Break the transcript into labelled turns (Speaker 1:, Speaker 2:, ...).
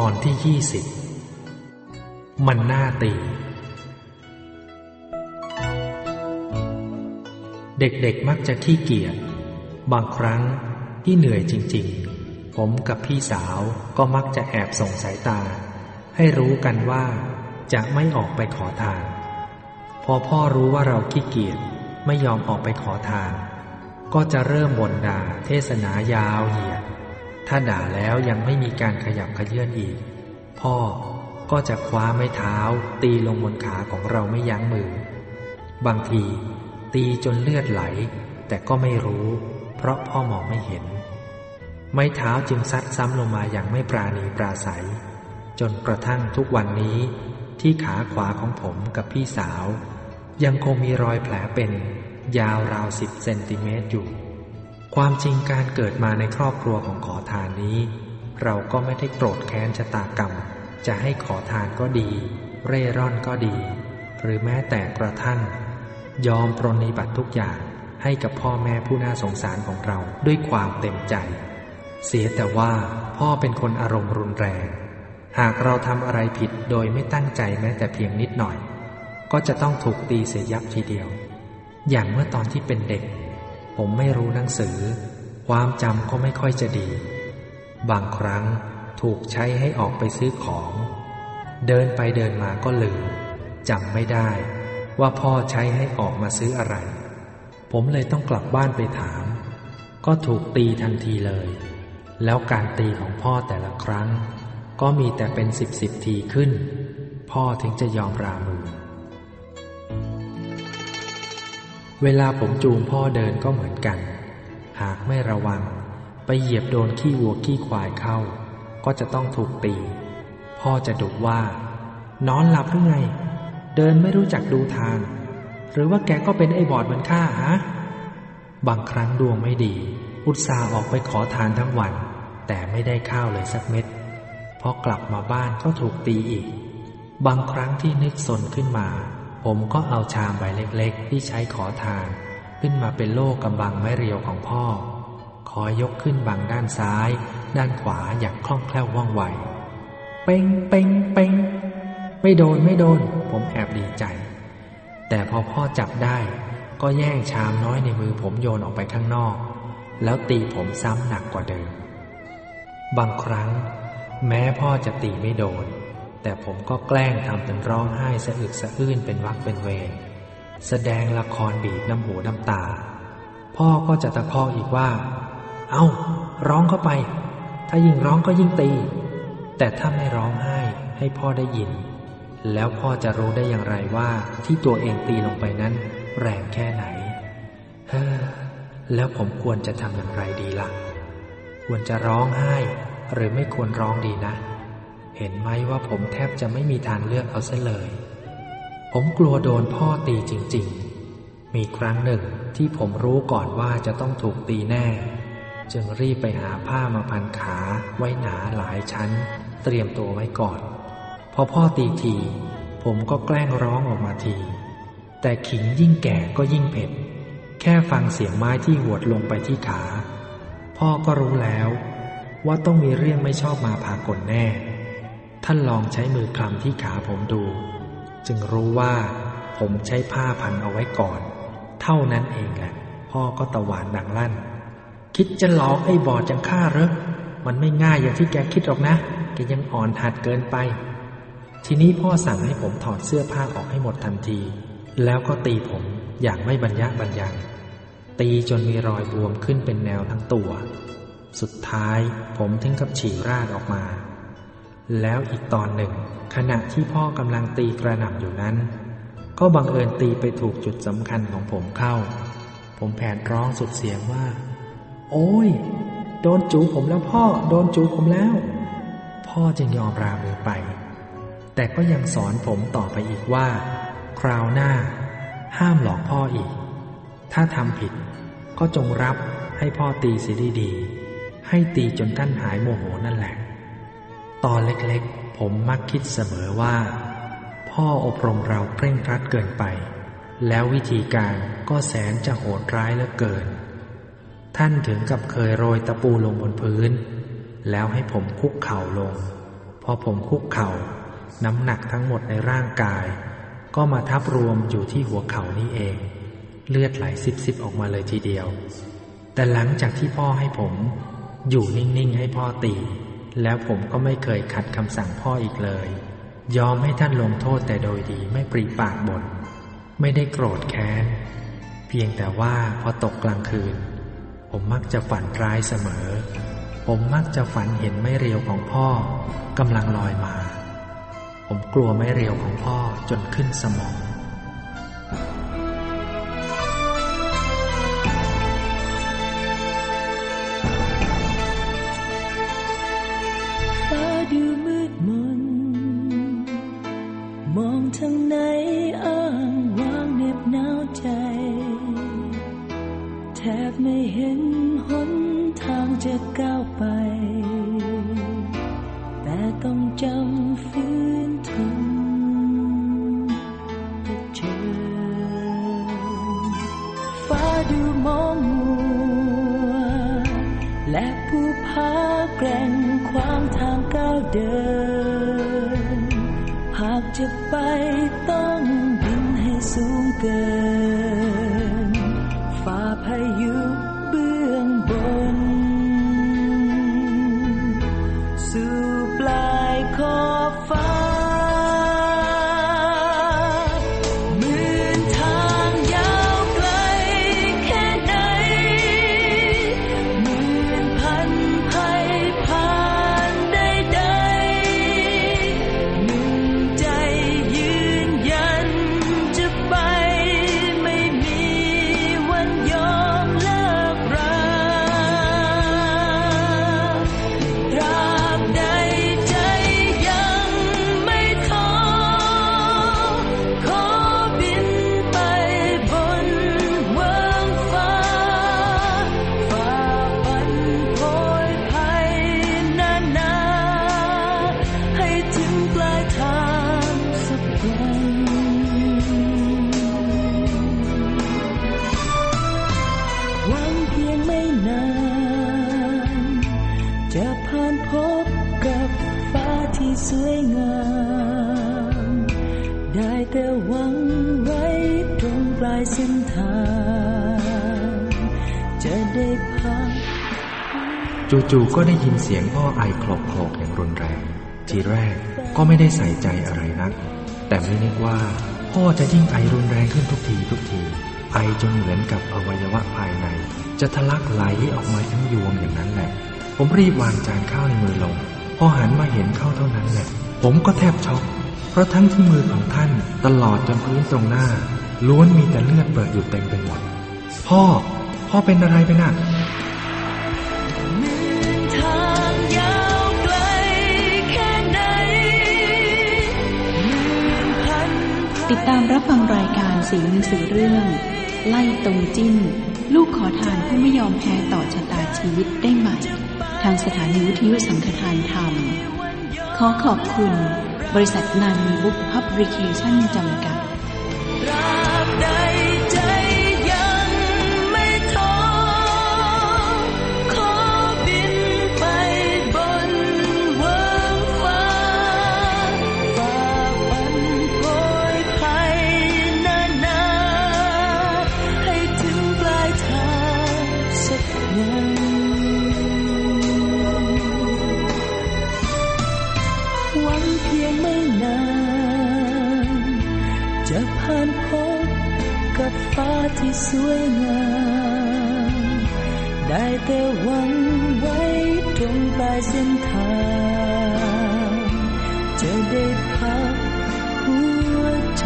Speaker 1: ตอนที่ยี่สิบมันน่าตี เด็กๆมักจะขี้เกียจบางครั้งที่เหนื่อยจริงๆ ผมกับพี่สาวก็มักจะแอบส่งสายตา ให้รู้กันว่าจะไม่ออกไปขอทาน พอพ่อรู้ว่าเราขี้เกียจไม่ยอมออกไปขอทาน ก็จะเริ่มบ่นด่าเทศนายาวเหยียด ถ้าด่าแล้วยังไม่มีการขยับขยื่นอีก พ่อก็จะคว้าไม้เท้า ตีลงบนขาของเราไม่ยั้งมือ บางทีตีจนเลือดไหล แต่ก็ไม่รู้ เพราะพ่อมองไม่เห็น ไม้เท้าจึงซัดซ้ำลงมาอย่างไม่ปราณีปราศัย จนกระทั่งทุกวันนี้ ที่ขาขวาของผมกับพี่สาว ยังคงมีรอยแผลเป็น ยาวราวสิบเซนติเมตรอยู่ ความจริงการเกิดมาในครอบครัวของขอทานนี้ เราก็ไม่ได้โกรธแค้นชะตากรรม จะให้ขอทานก็ดี เร่ร่อนก็ดี หรือแม้แต่กระทั่ง ยอมปรนนิบัติทุกอย่างให้กับพ่อแม่ผู้น่าสงสารของเราด้วยความเต็มใจ เสียแต่ว่าพ่อเป็นคนอารมณ์รุนแรง หากเราทำอะไรผิดโดยไม่ตั้งใจแม้แต่เพียงนิดหน่อย ก็จะต้องถูกตีเสียยับทีเดียว อย่างเมื่อตอนที่เป็นเด็ก ผมไม่รู้หนังสือ ความจำก็ไม่ค่อยจะดี บางครั้งถูกใช้ให้ออกไปซื้อของ เดินไปเดินมาก็ลืมจำไม่ได้ว่าพ่อใช้ให้ออกมาซื้ออะไร ผมเลยต้องกลับบ้านไปถาม ก็ถูกตีทันทีเลย แล้วการตีของพ่อแต่ละครั้ง ก็มีแต่เป็นสิบสิบทีขึ้น พ่อถึงจะยอมรามือ เวลาผมจูงพ่อเดินก็เหมือนกัน หากไม่ระวัง ไปเหยียบโดนขี้วัวขี้ควายเข้า ก็จะต้องถูกตี พ่อจะดุว่า นอนหลับหรือไง เดินไม่รู้จักดูทาง หรือว่าแกก็เป็นไอ้บอดเหมือนข้าฮะ บางครั้งดวงไม่ดี อุตส่าห์ออกไปขอทานทั้งวัน แต่ไม่ได้ข้าวเลยสักเม็ด พอกลับมาบ้านก็ถูกตีอีก บางครั้งที่นึกสนขึ้นมา ผมก็เอาชามใบเล็กๆ ที่ใช้ขอทาน ขึ้นมาเป็นโล่กำบังไม้เรียวของพ่อ คอยยกขึ้นบังด้านซ้าย ด้านขวาอย่างคล่องแคล่วว่องไว เป้งเป้งเป้งไม่โดนไม่โดน ผมแอบดีใจ แต่พอพ่อจับได้ ก็แย่งชามน้อยในมือผมโยนออกไปข้างนอก แล้วตีผมซ้ำหนักกว่าเดิม บางครั้ง แม้พ่อจะตีไม่โดน แต่ผมก็แกล้งทำเป็นร้องไห้สะอึกสะอื้นเป็นวักเป็นเวรแสดงละครบีบน้ำหูน้ำตา พ่อก็จะตะคอกอีกว่า เอา้า ร้องเข้าไป ถ้ายิ่งร้องก็ยิ่งตี แต่ถ้าไม่ร้องไห้ให้พ่อได้ยิน แล้วพ่อจะรู้ได้อย่างไรว่าที่ตัวเองตีลงไปนั้น แรงแค่ไหน เฮ้อ แล้วผมควรจะทำอย่างไรดีละ่ะ ควรจะร้องไห้ หรือไม่ควรร้องดีนะ เห็นไหมว่าผมแทบจะไม่มีทางเลือกเอาเสียเลย ผมกลัวโดนพ่อตีจริง ๆ มีครั้งหนึ่งที่ผมรู้ก่อนว่าจะต้องถูกตีแน่ จึงรีบไปหาผ้ามาพันขาไว้หนาหลายชั้น เตรียมตัวไว้ก่อน พอพ่อตีที ผมก็แกล้งร้องออกมาที แต่ขิงยิ่งแก่ก็ยิ่งเผ็ด แค่ฟังเสียงไม้ที่หวดลงไปที่ขา พ่อก็รู้แล้วว่าต้องมีเรื่องไม่ชอบมาพากลแน่ ท่านลองใช้มือคลำที่ขาผมดู จึงรู้ว่าผมใช้ผ้าพันเอาไว้ก่อน เท่านั้นเองแหละ พ่อก็ตะหวานดังลั่น คิดจะหลอกไอ้บอดจังฆ่าเหรอมันไม่ง่ายอย่างที่แกคิดหรอกนะ แกยังอ่อนหัดเกินไป ทีนี้พ่อสั่งให้ผมถอดเสื้อผ้าออกให้หมดทันที แล้วก็ตีผมอย่างไม่บรรยะบรรยังตีจนมีรอยบวมขึ้นเป็นแนวทั้งตัว สุดท้ายผมถึงกับฉี่ราดออกมา แล้วอีกตอนหนึ่ง ขณะที่พ่อกำลังตีกระหน่ำอยู่นั้น ก็บังเอิญตีไปถูกจุดสำคัญของผมเข้า ผมแผดร้องสุดเสียงว่า โอ้ย โดนจูผมแล้วพ่อ โดนจูผมแล้ว พ่อจึงยอมรามือไป แต่ก็ยังสอนผมต่อไปอีกว่า คราวหน้า ห้ามหลอกพ่ออีก ถ้าทำผิด ก็จงรับให้พ่อตีเสียดีๆให้ตีจนท่านหายโมโหนั่นแหละ ตอนเล็กๆ ผมมักคิดเสมอว่า พ่ออบรมเราเคร่งครัดเกินไป แล้ววิธีการก็แสนจะโหดร้ายเหลือเกิน ท่านถึงกับเคยโรยตะปูลงบนพื้น แล้วให้ผมคุกเข่าลง พอผมคุกเขา่า น้ำหนักทั้งหมดในร่างกาย ก็มาทับรวมอยู่ที่หัวเข่านี้เอง เลือดไหลซิบๆออกมาเลยทีเดียว แต่หลังจากที่พ่อให้ผม อยู่นิ่งๆให้พ่อตี แล้วผมก็ไม่เคยขัดคำสั่งพ่ออีกเลย ยอมให้ท่านลงโทษแต่โดยดีไม่ปรีปากบน่นไม่ได้โกรธแค้น เพียงแต่ว่าพอตกกลางคืน ผมมักจะฝันร้ายเสมอ ผมมักจะฝันเห็นไม่เรียวของพ่อกำลังลอยมา ผมกลัวไม่เรียวของพ่อจนขึ้นสมอง
Speaker 2: จะก้าวไป แต่ต้องจำฝืนทนเจอฟ้าดูมองมัว และผู้พาแกร่งขวางทางก้าวเดิน หากจะไปต้องบินให้สูงเกิน จะได้พัก
Speaker 1: จู่ๆก็ได้ยินเสียงพ่อไอคลอกคลอกอย่างรุนแรง ทีแรกก็ไม่ได้ใส่ใจอะไรนัก แต่ไม่นึกว่า พ่อจะยิ่งไอรุนแรงขึ้นทุกทีทุกที ไอจนเหมือนกับอวัยวะภายใน จะทะลักไหลออกมาทั้งยวงอย่างนั้นแหละ ผมรีบวางจานข้าวในมือลง พอหันมาเห็นเข้าเท่านั้นแหละ ผมก็แทบช็อก เพราะทั้งที่มือของท่านตลอดจนพื้นตรงหน้า ล้วนมีแต่เลือดเปิดอยู่เต็มไปหมด พ่อ พ่อเป็นอะไรไปน่ะ
Speaker 3: ติดตามรับฟังรายการสีหนังสือเรื่อง ไล่ตรงจิ้น ลูกขอทานผู้ไม่ยอมแพ้ต่อชะตาชีวิตได้ใหม่ ทางสถานีวิทยุสังฆทานธรรม ขอขอบคุณ บริษัทนานีบุ๊กพับริเคชั่นจำกัด
Speaker 2: ได้แต่หวังไว้ตรงปลายเส้นทาง จะได้พักหัวใจ